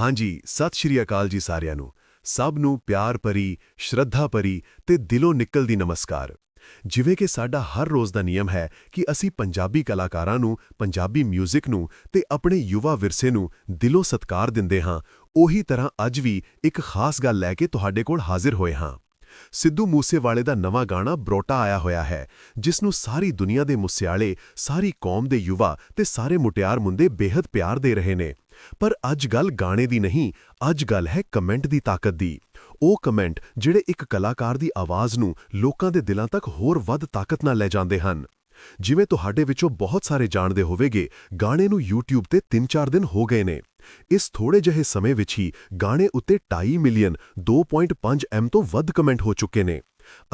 ਹਾਂਜੀ, ਸਤਿ ਸ਼੍ਰੀ ਅਕਾਲ ਜੀ ਸਾਰਿਆਂ ਨੂੰ। ਸਭ ਨੂੰ ਪਿਆਰ ਭਰੀ, ਸ਼ਰਧਾ ਭਰੀ ਤੇ ਦਿਲੋਂ ਨਿਕਲਦੀ ਨਮਸਕਾਰ। ਜਿਵੇਂ ਕਿ ਸਾਡਾ ਹਰ ਰੋਜ਼ ਦਾ ਨਿਯਮ ਹੈ ਕਿ ਅਸੀਂ ਪੰਜਾਬੀ ਕਲਾਕਾਰਾਂ ਨੂੰ, ਪੰਜਾਬੀ 뮤직 ਨੂੰ ਤੇ ਆਪਣੇ ਯੁਵਾ ਵਿਰਸੇ ਨੂੰ ਦਿਲੋਂ ਸਤਿਕਾਰ ਦਿੰਦੇ ਹਾਂ, ਉਹੀ ਤਰ੍ਹਾਂ ਅੱਜ ਵੀ ਇੱਕ ਖਾਸ ਗੱਲ ਲੈ ਕੇ ਤੁਹਾਡੇ ਕੋਲ ਹਾਜ਼ਰ ਹੋਏ ਹਾਂ। ਸਿੱਧੂ ਮੂਸੇਵਾਲੇ ਦਾ ਨਵਾਂ ਗਾਣਾ ਬਰੋਟਾ ਆਇਆ ਹੋਇਆ ਹੈ, ਜਿਸ ਨੂੰ ਸਾਰੀ ਦੁਨੀਆ ਦੇ ਮੁਸਿਆਲੇ, ਸਾਰੀ ਕੌਮ ਦੇ ਯੁਵਾ ਤੇ ਸਾਰੇ ਮੁਟਿਆਰ ਮੁੰਡੇ ਬੇਹੱਦ ਪਿਆਰ ਦੇ ਰਹੇ ਨੇ। ਪਰ ਅੱਜ ਗੱਲ ਗਾਣੇ ਦੀ ਨਹੀਂ, ਅੱਜ ਗੱਲ ਹੈ ਕਮੈਂਟ ਦੀ ਤਾਕਤ ਦੀ। ਉਹ ਕਮੈਂਟ ਜਿਹੜੇ ਇੱਕ ਕਲਾਕਾਰ ਦੀ ਆਵਾਜ਼ ਨੂੰ ਲੋਕਾਂ ਦੇ ਦਿਲਾਂ ਤੱਕ ਹੋਰ ਵੱਧ ਤਾਕਤ ਨਾਲ ਲੈ ਜਾਂਦੇ ਹਨ। ਜਿਵੇਂ ਤੁਹਾਡੇ ਵਿੱਚੋਂ ਬਹੁਤ ਸਾਰੇ ਜਾਣਦੇ ਹੋਵੇਗੇ, ਗਾਣੇ ਨੂੰ YouTube ਤੇ 3-4 ਦਿਨ ਹੋ ਗਏ ਨੇ। ਇਸ ਥੋੜੇ ਜਿਹੇ ਸਮੇਂ ਵਿੱਚ ਹੀ ਗਾਣੇ ਉੱਤੇ 2.5 ਮਿਲੀਅਨ 2.5 ਐਮ ਤੋਂ ਵੱਧ ਕਮੈਂਟ ਹੋ ਚੁੱਕੇ ਨੇ।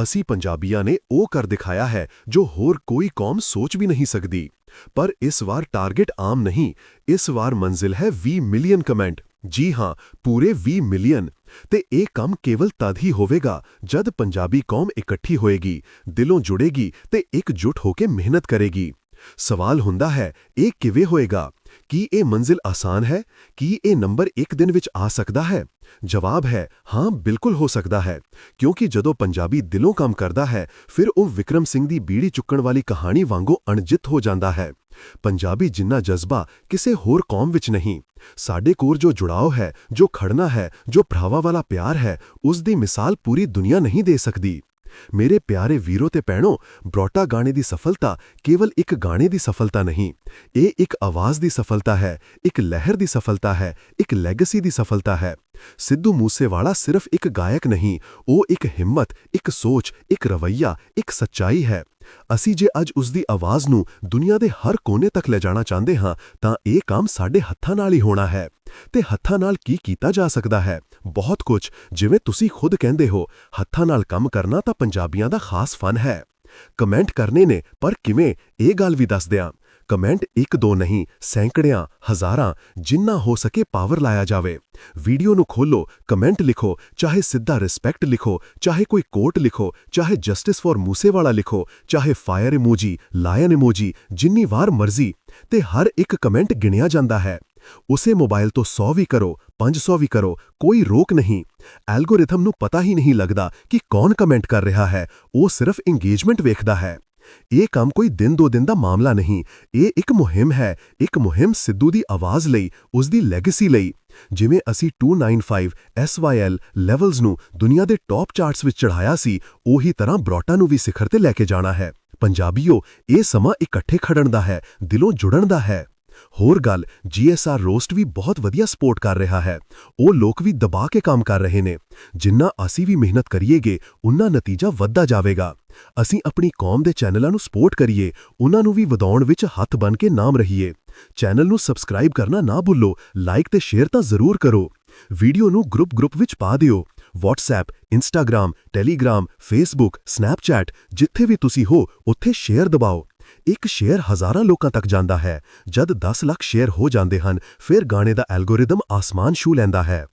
ਅਸੀਂ ਪੰਜਾਬੀਆਂ ਨੇ ਉਹ ਕਰ ਦਿਖਾਇਆ ਹੈ ਜੋ ਹੋਰ ਕੋਈ ਕੌਮ ਸੋਚ ਵੀ ਨਹੀਂ ਸਕਦੀ। ਪਰ ਇਸ ਵਾਰ ਟਾਰਗੇਟ ਆਮ ਨਹੀਂ। ਇਸ ਵਾਰ ਮੰਜ਼ਿਲ ਹੈ 20 ਮਿਲੀਅਨ ਕਮੈਂਟ। ਜੀ ਹਾਂ, ਪੂਰੇ 20 ਮਿਲੀਅਨ। ਤੇ ਇਹ ਕੰਮ ਕੇਵਲ ਤਦ ਹੀ ਹੋਵੇਗਾ ਜਦ ਪੰਜਾਬੀ ਕੌਮ ਇਕੱਠੀ ਹੋਏਗੀ, ਦਿਲੋਂ ਜੁੜੇਗੀ ਤੇ ਇਕਜੁੱਟ ਹੋ ਕੇ ਮਿਹਨਤ ਕਰੇਗੀ। ਸਵਾਲ ਹੁੰਦਾ ਹੈ, ਇਹ ਕਿਵੇਂ ਹੋਏਗਾ? ਕੀ ਇਹ ਮੰਜ਼ਿਲ ਆਸਾਨ ਹੈ? ਕੀ ਇਹ ਨੰਬਰ ਇੱਕ ਦਿਨ ਵਿੱਚ ਆ ਸਕਦਾ ਹੈ? ਜਵਾਬ ਹੈ, ਹਾਂ, ਬਿਲਕੁਲ ਹੋ ਸਕਦਾ ਹੈ, ਕਿਉਂਕਿ ਜਦੋਂ ਪੰਜਾਬੀ ਦਿਲੋਂ ਕੰਮ ਕਰਦਾ ਹੈ, ਫਿਰ ਉਹ ਵਿਕਰਮ ਸਿੰਘ ਦੀ ਬੀੜੀ ਚੁੱਕਣ ਵਾਲੀ ਕਹਾਣੀ ਵਾਂਗੂ ਅਣਜਿੱਤ ਹੋ ਜਾਂਦਾ ਹੈ। ਪੰਜਾਬੀ ਜਿੰਨਾ ਜਜ਼ਬਾ ਕਿਸੇ ਹੋਰ ਕੌਮ ਵਿੱਚ ਨਹੀਂ। ਸਾਡੇ ਕੋਲ ਜੋ ਜੁੜਾਓ ਹੈ, ਜੋ ਖੜਨਾ ਹੈ, ਜੋ ਭਰਾਵਾਂ ਵਾਲਾ ਪਿਆਰ ਹੈ, ਉਸ ਦੀ ਮਿਸਾਲ ਪੂਰੀ ਦੁਨੀਆ ਨਹੀਂ ਦੇ ਸਕਦੀ। ਮੇਰੇ ਪਿਆਰੇ ਵੀਰੋ ਤੇ ਭੈਣੋ, ਬਰੋਟਾ ਗਾਣੇ ਦੀ ਸਫਲਤਾ ਕੇਵਲ ਇੱਕ ਗਾਣੇ ਦੀ ਸਫਲਤਾ ਨਹੀਂ। ਇਹ ਇੱਕ ਆਵਾਜ਼ ਦੀ ਸਫਲਤਾ ਹੈ, ਇੱਕ ਲਹਿਰ ਦੀ ਸਫਲਤਾ ਹੈ, ਇੱਕ ਲੈਗੇਸੀ ਦੀ ਸਫਲਤਾ ਹੈ। ਸਿੱਧੂ ਮੂਸੇਵਾਲਾ ਸਿਰਫ ਇੱਕ ਗਾਇਕ ਨਹੀਂ, ਉਹ ਇੱਕ ਹਿੰਮਤ, ਇੱਕ ਸੋਚ, ਇੱਕ ਰਵਈਆ, ਇੱਕ ਸੱਚਾਈ ਹੈ। ਅਸੀਂ ਜੇ ਅੱਜ ਉਸ ਦੀ ਆਵਾਜ਼ ਨੂੰ ਦੁਨੀਆ ਦੇ ਹਰ ਕੋਨੇ ਤੱਕ ਲੈ ਜਾਣਾ ਚਾਹੁੰਦੇ ਹਾਂ, ਤਾਂ ਇਹ ਕੰਮ ਸਾਡੇ ਹੱਥਾਂ ਨਾਲ ਹੀ ਹੋਣਾ ਹੈ। ਤੇ ਹੱਥਾਂ ਨਾਲ ਕੀ ਕੀਤਾ ਜਾ ਸਕਦਾ ਹੈ? ਬਹੁਤ ਕੁਝ। ਜਿਵੇਂ ਤੁਸੀਂ ਖੁਦ ਕਹਿੰਦੇ ਹੋ, ਹੱਥਾਂ ਨਾਲ ਕੰਮ ਕਰਨਾ ਤਾਂ ਪੰਜਾਬੀਆਂ ਦਾ ਖਾਸ ਫਨ ਹੈ। ਕਮੈਂਟ ਕਰਨੇ ਨੇ, ਪਰ ਕਿਵੇਂ? ਇਹ ਗੱਲ ਵੀ ਦੱਸ ਦਿਆਂ। ਕਮੈਂਟ ਇੱਕ ਦੋ ਨਹੀਂ, ਸੈਂਕੜਿਆਂ, ਹਜ਼ਾਰਾਂ, ਜਿੰਨਾ ਹੋ ਸਕੇ ਪਾਵਰ ਲਾਇਆ ਜਾਵੇ। ਵੀਡੀਓ ਨੂੰ ਖੋਲੋ, ਕਮੈਂਟ ਲਿਖੋ, ਚਾਹੇ ਸਿੱਧਾ ਰਿਸਪੈਕਟ ਲਿਖੋ, ਚਾਹੇ ਕੋਈ ਕੋਟ ਲਿਖੋ, ਚਾਹੇ ਜਸਟਿਸ ਫॉर ਮੂਸੇਵਾਲਾ ਲਿਖੋ, ਚਾਹੇ ਫਾਇਰ ਇਮੋਜੀ, ਲਾਇਨ ਇਮੋਜੀ, ਜਿੰਨੀ ਵਾਰ ਮਰਜ਼ੀ, ਤੇ ਹਰ ਇੱਕ ਕਮੈਂਟ ਗਿਣਿਆ ਜਾਂਦਾ ਹੈ। ਉਸੇ ਮੋਬਾਈਲ ਤੋਂ 100 ਵੀ ਕਰੋ 500 ਵੀ ਕਰੋ, ਕੋਈ ਰੋਕ ਨਹੀਂ। ਐਲਗੋਰਿਥਮ ਨੂੰ ਪਤਾ ਹੀ ਨਹੀਂ ਲੱਗਦਾ ਕਿ ਕੌਣ ਕਮੈਂਟ ਕਰ ਰਿਹਾ ਹੈ, ਉਹ ਸਿਰਫ ਇੰਗੇਜਮੈਂਟ ਵੇਖਦਾ ਹੈ। ਇਹ ਕੰਮ ਕੋਈ ਦਿਨ ਦੋ ਦਿਨ ਦਾ ਮਾਮਲਾ ਨਹੀਂ, ਇਹ ਇੱਕ ਮੁਹਿੰਮ ਹੈ, ਇੱਕ ਮੁਹਿੰਮ ਸਿੱਧੂ ਦੀ ਆਵਾਜ਼ ਲਈ, ਉਸ ਦੀ ਲੈਗੇਸੀ ਲਈ। ਜਿਵੇਂ ਅਸੀਂ 295 SYL ਲੈਵਲਸ ਨੂੰ ਦੁਨੀਆ ਦੇ ਟੌਪ ਚਾਰਟਸ ਵਿੱਚ ਚੜਾਇਆ ਸੀ, ਉਹੀ ਤਰ੍ਹਾਂ ਬਰੋਟਾ ਨੂੰ ਵੀ ਸਿਖਰ ਤੇ ਲੈ ਕੇ ਜਾਣਾ ਹੈ। ਪੰਜਾਬੀਓ, ਇਹ ਸਮਾਂ ਇਕੱਠੇ ਖੜਨ ਦਾ ਹੈ, ਦਿਲੋਂ ਜੁੜਨ ਦਾ ਹੈ। ਹੋਰ ਗੱਲ ਜੀਐਸਆਰ ਰੋਸਟ ਵੀ ਬਹੁਤ ਵਧੀਆ ਸਪੋਰਟ ਕਰ ਰਿਹਾ ਹੈ। ਉਹ ਲੋਕ ਵੀ ਦਬਾ ਕੇ ਕੰਮ ਕਰ ਰਹੇ ਨੇ। ਜਿੰਨਾ ਅਸੀਂ ਵੀ ਮਿਹਨਤ ਕਰੀਏਗੇ, ਉਨਾ ਨਤੀਜਾ ਵੱਧਦਾ ਜਾਵੇਗਾ। ਅਸੀਂ ਆਪਣੀ ਕੌਮ ਦੇ ਚੈਨਲਾਂ ਨੂੰ ਸਪੋਰਟ ਕਰੀਏ ਉਹਨਾਂ ਨੂੰ ਵੀ ਵਧਾਉਣ ਵਿੱਚ ਹੱਥ ਬਨ ਕੇ ਨਾਮ ਰਹੀਏ। ਚੈਨਲ ਨੂੰ ਸਬਸਕ੍ਰਾਈਬ ਕਰਨਾ ਨਾ ਭੁੱਲੋ ਲਾਈਕ ਤੇ ਸ਼ੇਅਰ ਤਾਂ ਜ਼ਰੂਰ ਕਰੋ। ਵੀਡੀਓ ਨੂੰ ਗਰੁੱਪ ਗਰੁੱਪ ਵਿੱਚ ਪਾ ਦਿਓ। WhatsApp, Instagram, Telegram, Facebook, Snapchat, ਜਿੱਥੇ ਵੀ ਤੁਸੀਂ ਹੋ, ਉੱਥੇ ਸ਼ੇਅਰ ਦਬਾਓ। ਇੱਕ ਸ਼ੇਅਰ ਹਜ਼ਾਰਾਂ ਲੋਕਾਂ ਤੱਕ ਜਾਂਦਾ ਹੈ। ਜਦ 10 ਲੱਖ ਸ਼ੇਅਰ ਹੋ ਜਾਂਦੇ ਹਨ, ਫਿਰ ਗਾਣੇ ਦਾ ਐਲਗੋਰਿਦਮ ਆਸਮਾਨ ਛੂ ਲੈਂਦਾ ਹੈ।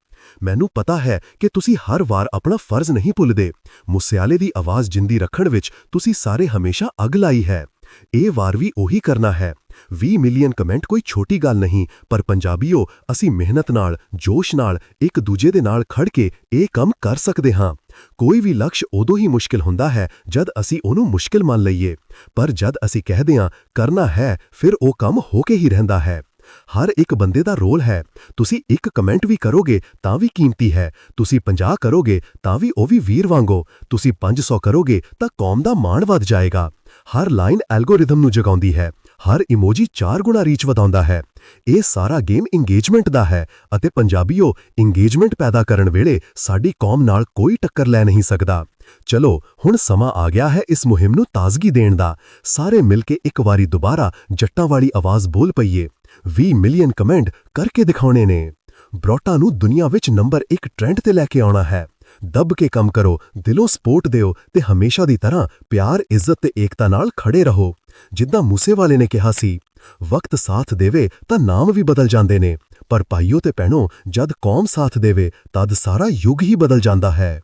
ਮੈਨੂੰ ਪਤਾ ਹੈ ਕਿ ਤੁਸੀਂ ਹਰ ਵਾਰ ਆਪਣਾ ਫਰਜ਼ ਨਹੀਂ ਭੁੱਲਦੇ। ਮੁਸਿਆਲੇ ਦੀ ਆਵਾਜ਼ ਜਿੰਦੀ ਰੱਖਣ ਵਿੱਚ ਤੁਸੀਂ ਸਾਰੇ ਹਮੇਸ਼ਾ ਅਗ ਲਾਈ ਹੈ। ਇਹ ਵਾਰ ਵੀ ਉਹੀ ਕਰਨਾ ਹੈ। 20 ਮਿਲੀਅਨ ਕਮੈਂਟ ਕੋਈ ਛੋਟੀ ਗੱਲ ਨਹੀਂ, ਪਰ ਪੰਜਾਬੀਓ, ਅਸੀਂ ਮਿਹਨਤ ਨਾਲ, ਜੋਸ਼ ਨਾਲ ਇੱਕ ਦੂਜੇ ਦੇ ਨਾਲ ਖੜ ਕੇ ਇਹ ਕੰਮ ਕਰ ਸਕਦੇ ਹਾਂ। ਕੋਈ ਵੀ ਲਕਸ਼ ਉਦੋਂ ਹੀ ਮੁਸ਼ਕਿਲ ਹੁੰਦਾ ਹੈ ਜਦ ਅਸੀਂ ਉਹਨੂੰ ਮੁਸ਼ਕਿਲ ਮੰਨ ਲਈਏ। ਪਰ ਜਦ ਅਸੀਂ ਕਹਦੇ ਹਾਂ, ਕਰਨਾ ਹੈ ਫਿਰ ਉਹ ਕੰਮ ਹੋ ਕੇ ਹੀ ਰਹਿੰਦਾ ਹੈ। ਹਰ ਇੱਕ ਬੰਦੇ ਦਾ ਰੋਲ ਹੈ, ਤੁਸੀਂ ਇੱਕ ਕਮੈਂਟ ਵੀ ਕਰੋਗੇ ਤਾਂ ਵੀ ਕੀਮਤੀ ਹੈ, ਤੁਸੀਂ 50 ਕਰੋਗੇ ਤਾਂ ਵੀ ਉਹ ਵੀ ਵੀਰ ਵਾਂਗੋ, ਤੁਸੀਂ 500 ਕਰੋਗੇ ਤਾਂ ਕੌਮ ਦਾ ਮਾਣ ਵੱਧ ਜਾਏਗਾ। ਹਰ ਲਾਈਨ ਐਲਗੋਰਿਦਮ ਨੂੰ ਜਗਾਉਂਦੀ ਹੈ, ਹਰ ਇਮੋਜੀ 4 ਗੁਣਾ ਰੀਚ ਵਧਾਉਂਦਾ ਹੈ। ਇਹ ਸਾਰਾ ਗੇਮ ਇੰਗੇਜਮੈਂਟ ਦਾ ਹੈ ਅਤੇ ਪੰਜਾਬੀਓ ਇੰਗੇਜਮੈਂਟ ਪੈਦਾ ਕਰਨ ਵੇਲੇ ਸਾਡੀ ਕੌਮ ਨਾਲ ਕੋਈ ਟੱਕਰ ਲੈ ਨਹੀਂ ਸਕਦਾ। ਚਲੋ, ਹੁਣ ਸਮਾਂ ਆ ਗਿਆ ਹੈ ਇਸ ਮੁਹਿੰਮ ਨੂੰ ਤਾਜ਼ਗੀ ਦੇਣ ਦਾ। ਸਾਰੇ ਮਿਲ ਕੇ ਇੱਕ ਵਾਰੀ ਦੁਬਾਰਾ ਜੱਟਾਂ ਵਾਲੀ ਆਵਾਜ਼ ਬੋਲ ਪਈਏ। 20 ਮਿਲੀਅਨ ਕਮੈਂਟ ਕਰਕੇ ਦਿਖਾਉਣੇ ਨੇ। ਬਰੋਟਾ ਨੂੰ ਦੁਨੀਆ ਵਿੱਚ ਨੰਬਰ 1 ਟ੍ਰੈਂਡ ਤੇ ਲੈ ਕੇ ਆਉਣਾ ਹੈ। ਦੱਬ ਕੇ ਕੰਮ ਕਰੋ, ਦਿਲੋਂ ਸਪੋਰਟ ਦਿਓ ਤੇ ਹਮੇਸ਼ਾ ਦੀ ਤਰ੍ਹਾਂ ਪਿਆਰ, ਇੱਜ਼ਤ ਤੇ ਏਕਤਾ ਨਾਲ ਖੜੇ ਰਹੋ। ਜਿੱਦਾਂ ਮੂਸੇਵਾਲੇ ਨੇ ਕਿਹਾ ਸੀ, ਵਕਤ ਸਾਥ ਦੇਵੇ ਤਾਂ ਨਾਮ ਵੀ ਬਦਲ ਜਾਂਦੇ ਨੇ, ਪਰ ਭਾਈਓ ਤੇ ਭੈਣੋ, ਜਦ ਕੌਮ ਸਾਥ ਦੇਵੇ ਤਦ ਸਾਰਾ ਯੁੱਗ ਹੀ ਬਦਲ ਜਾਂਦਾ ਹੈ।